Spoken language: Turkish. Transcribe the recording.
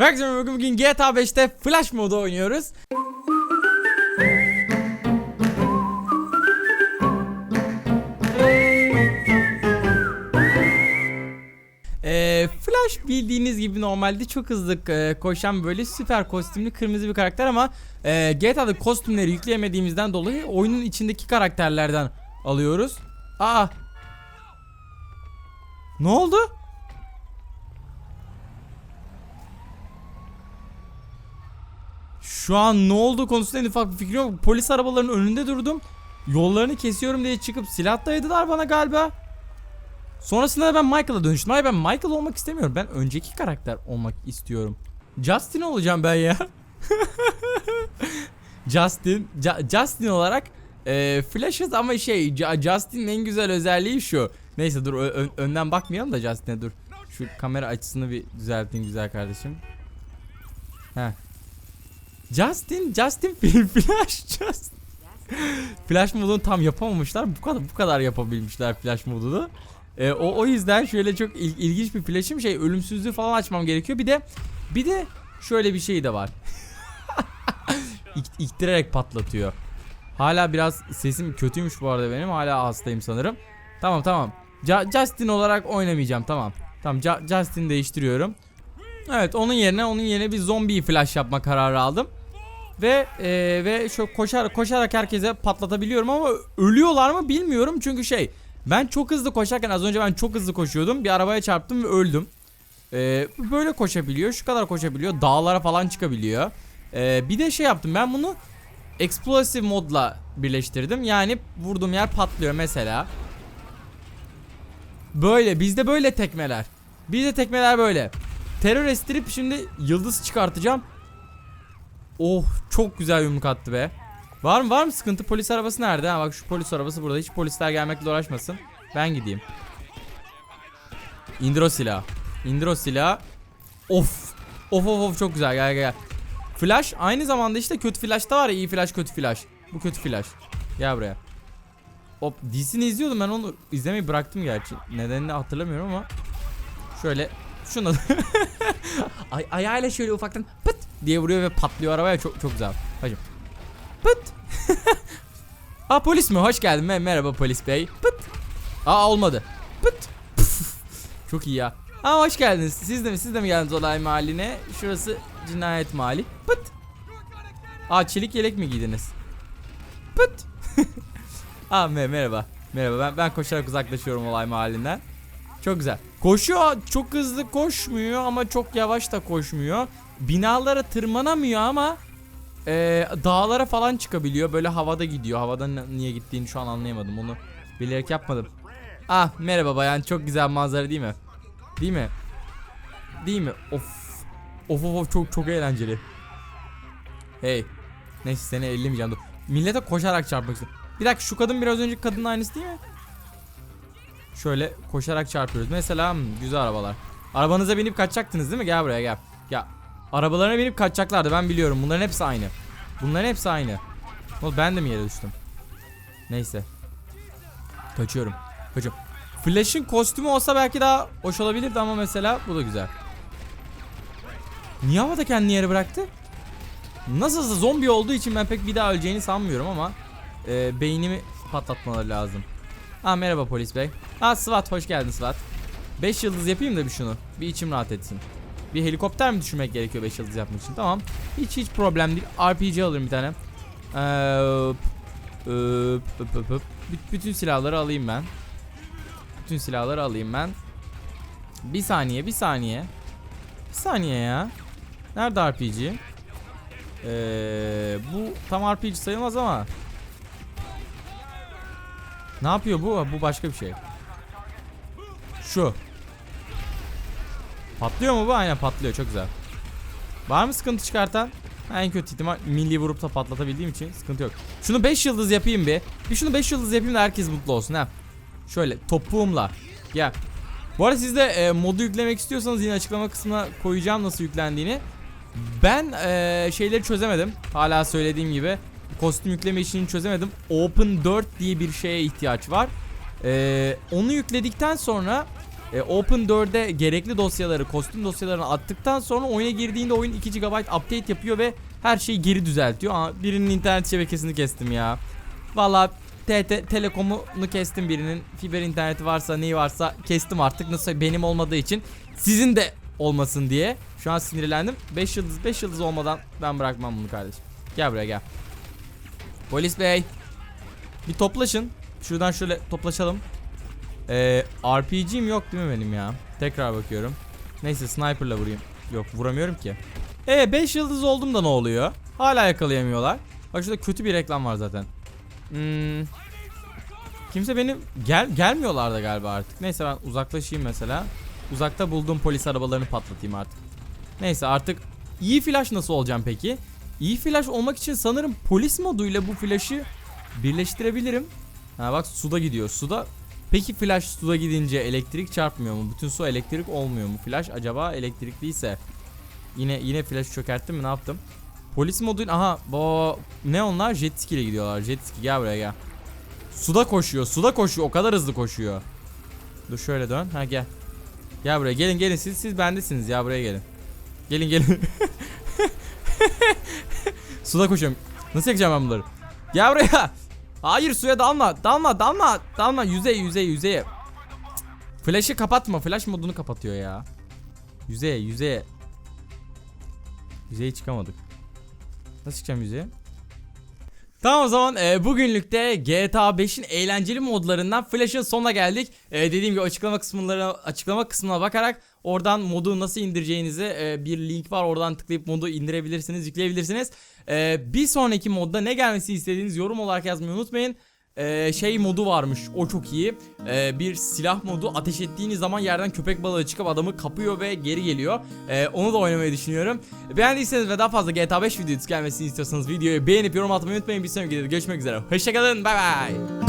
Herkese merhaba bugün GTA 5'te Flash modu oynuyoruz. Ee, Flash bildiğiniz gibi normalde çok hızlı e, koşan böyle süper kostümlü kırmızı bir karakter ama e, GTA'da kostümleri yükleyemediğimizden dolayı oyunun içindeki karakterlerden alıyoruz. Aa. Ne oldu? Şu an ne oldu konusunda en ufak bir fikrim yok. Polis arabalarının önünde durdum. Yollarını kesiyorum diye çıkıp silah dayadılar bana galiba. Sonrasında da ben Michael'a dönüştüm. Hayır ben Michael olmak istemiyorum. Ben önceki karakter olmak istiyorum. Justin olacağım ben ya. Justin. Ju- Justin olarak e, Flash'ız ama şey Ju- Justin'in en güzel özelliği şu. Neyse dur önden bakmayalım da Justin'e dur. Şu kamera açısını bir düzelteyim güzel kardeşim. Heh. Justin, Justin Flash, Justin. Flash modunu tam yapamamışlar. Bu kadar bu kadar yapabilmişler Flash modunu. Ee, o o yüzden şöyle çok il- ilginç bir flash'im şey ölümsüzlüğü falan açmam gerekiyor. Bir de bir de şöyle bir şey de var. İk- İktirerek patlatıyor. Hala biraz sesim kötüymüş bu arada benim. Hala hastayım sanırım. Tamam tamam. Ja- Justin olarak oynamayacağım tamam. Tamam Ja- Justin değiştiriyorum. Evet onun yerine onun yerine bir zombi flash yapma kararı aldım. Ve e, ve şu koşar koşarak herkese patlatabiliyorum ama ölüyorlar mı bilmiyorum çünkü şey ben çok hızlı koşarken az önce ben çok hızlı koşuyordum bir arabaya çarptım ve öldüm. E, böyle koşabiliyor şu kadar koşabiliyor dağlara falan çıkabiliyor. E, bir de şey yaptım ben bunu explosive modla birleştirdim yani vurduğum yer patlıyor mesela. Böyle bizde böyle tekmeler. Bizde tekmeler böyle. Terör estirip şimdi yıldız çıkartacağım. Oh çok güzel yumruk attı be. Var mı var mı sıkıntı? Polis arabası nerede? Ha bak şu polis arabası burada. Hiç polisler gelmekle uğraşmasın. Ben gideyim. İndir o silahı. İndir o silahı. Of. Of of of çok güzel gel gel. Flash aynı zamanda işte kötü flash da var ya iyi flash kötü flash. Bu kötü flash. Gel buraya. Hop dizisini izliyordum ben onu izlemeyi bıraktım gerçi. Nedenini hatırlamıyorum ama. Şöyle şuna Ay ayağıyla şöyle ufaktan pıt diye vuruyor ve patlıyor arabaya çok çok güzel. Hacım. Pıt. ha polis mi? Hoş geldin. Me- merhaba polis bey. Pıt. Aa olmadı. Pıt. Çok iyi ya. Ha hoş geldiniz. Siz de mi? Siz de mi geldiniz olay mahalline? Şurası cinayet mahalli. Pıt. Aa çelik yelek mi giydiniz? Pıt. Aa me- merhaba. Merhaba. Ben ben koşarak uzaklaşıyorum olay mahallinden. Çok güzel. Koşuyor. Çok hızlı koşmuyor ama çok yavaş da koşmuyor. Binalara tırmanamıyor ama e, dağlara falan çıkabiliyor. Böyle havada gidiyor. Havada niye gittiğini şu an anlayamadım. Onu bilerek yapmadım. Ah merhaba bayan. Çok güzel manzara değil mi? Değil mi? Değil mi? Of. Of of of çok çok eğlenceli. Hey. Neyse seni ellemeyeceğim dur. Millete koşarak çarpmak istiyorum. Bir dakika şu kadın biraz önceki kadının aynısı değil mi? Şöyle koşarak çarpıyoruz. Mesela hmm, güzel arabalar. Arabanıza binip kaçacaktınız değil mi? Gel buraya gel. Ya arabalarına binip kaçacaklardı ben biliyorum. Bunların hepsi aynı. Bunların hepsi aynı. Oğlum ben de mi yere düştüm? Neyse. Kaçıyorum. Kaçıyorum. Flash'ın kostümü olsa belki daha hoş olabilirdi ama mesela bu da güzel. Niye havada kendini yere bıraktı? Nasılsa zombi olduğu için ben pek bir daha öleceğini sanmıyorum ama e, beynimi patlatmaları lazım. Aa merhaba polis bey. Aa SWAT hoş geldin SWAT. 5 yıldız yapayım da bir şunu. Bir içim rahat etsin. Bir helikopter mi düşürmek gerekiyor 5 yıldız yapmak için? Tamam. Hiç hiç problem değil. RPG alırım bir tane. Ee, bütün silahları alayım ben. Bütün silahları alayım ben. Bir saniye, bir saniye. Bir saniye ya. Nerede RPG? Ee, bu tam RPG sayılmaz ama. Ne yapıyor bu? Bu başka bir şey. Şu. Patlıyor mu bu? Aynen patlıyor. Çok güzel. Var mı sıkıntı çıkartan? En kötü ihtimal milli vurup da patlatabildiğim için sıkıntı yok. Şunu 5 yıldız yapayım bir. Bir şunu 5 yıldız yapayım da herkes mutlu olsun ha. Şöyle topuğumla. Gel. Bu arada siz de e, modu yüklemek istiyorsanız yine açıklama kısmına koyacağım nasıl yüklendiğini. Ben e, şeyleri çözemedim. Hala söylediğim gibi kostüm yükleme işini çözemedim. Open 4 diye bir şeye ihtiyaç var. E, onu yükledikten sonra E, Open 4'e gerekli dosyaları, kostüm dosyalarını attıktan sonra oyuna girdiğinde oyun 2 GB update yapıyor ve her şeyi geri düzeltiyor. Aa, birinin internet şebekesini kestim ya. Valla TT Telekom'unu kestim birinin. Fiber interneti varsa neyi varsa kestim artık. Nasıl benim olmadığı için sizin de olmasın diye. Şu an sinirlendim. 5 yıldız 5 yıldız olmadan ben bırakmam bunu kardeşim. Gel buraya gel. Polis bey. Bir toplaşın. Şuradan şöyle toplaşalım. Ee, RPG'm yok değil mi benim ya? Tekrar bakıyorum. Neyse sniper'la vurayım. Yok vuramıyorum ki. E 5 yıldız oldum da ne oluyor? Hala yakalayamıyorlar. Bak şurada kötü bir reklam var zaten. Hmm. Kimse beni gel gelmiyorlar da galiba artık. Neyse ben uzaklaşayım mesela. Uzakta bulduğum polis arabalarını patlatayım artık. Neyse artık iyi flash nasıl olacağım peki? İyi flash olmak için sanırım polis moduyla bu flash'ı birleştirebilirim. Ha bak suda gidiyor. Suda Peki flash suda gidince elektrik çarpmıyor mu? Bütün su elektrik olmuyor mu? Flash acaba elektrikliyse yine yine flash çökerttim mi? Ne yaptım? Polis modu aha bu ne onlar? Jet ski ile gidiyorlar. Jet ski gel buraya gel. Suda koşuyor. Suda koşuyor. O kadar hızlı koşuyor. Dur şöyle dön. Ha gel. Gel buraya. Gelin gelin siz siz bendesiniz ya buraya gelin. Gelin gelin. Suda koşuyorum. Nasıl yakacağım ben bunları? Gel buraya. Hayır suya dalma. Dalma dalma. Dalma yüzey yüzey yüzeye. Cık. Flash'ı kapatma. Flash modunu kapatıyor ya. Yüzeye yüzeye. Yüzeye çıkamadık. Nasıl çıkacağım yüzeye? Tamam o zaman e, bugünlük de GTA 5'in eğlenceli modlarından Flash'ın sonuna geldik. E, dediğim gibi açıklama kısımlarına açıklama kısmına bakarak oradan modu nasıl indireceğinizi e, bir link var. Oradan tıklayıp modu indirebilirsiniz, yükleyebilirsiniz. E, bir sonraki modda ne gelmesi istediğiniz yorum olarak yazmayı unutmayın. E, şey modu varmış o çok iyi. E, bir silah modu ateş ettiğiniz zaman yerden köpek balığı çıkıp adamı kapıyor ve geri geliyor. E, onu da oynamayı düşünüyorum. Beğendiyseniz ve daha fazla GTA 5 videosu gelmesini istiyorsanız videoyu beğenip yorum atmayı unutmayın. Bir sonraki videoda görüşmek üzere. Hoşçakalın bay bay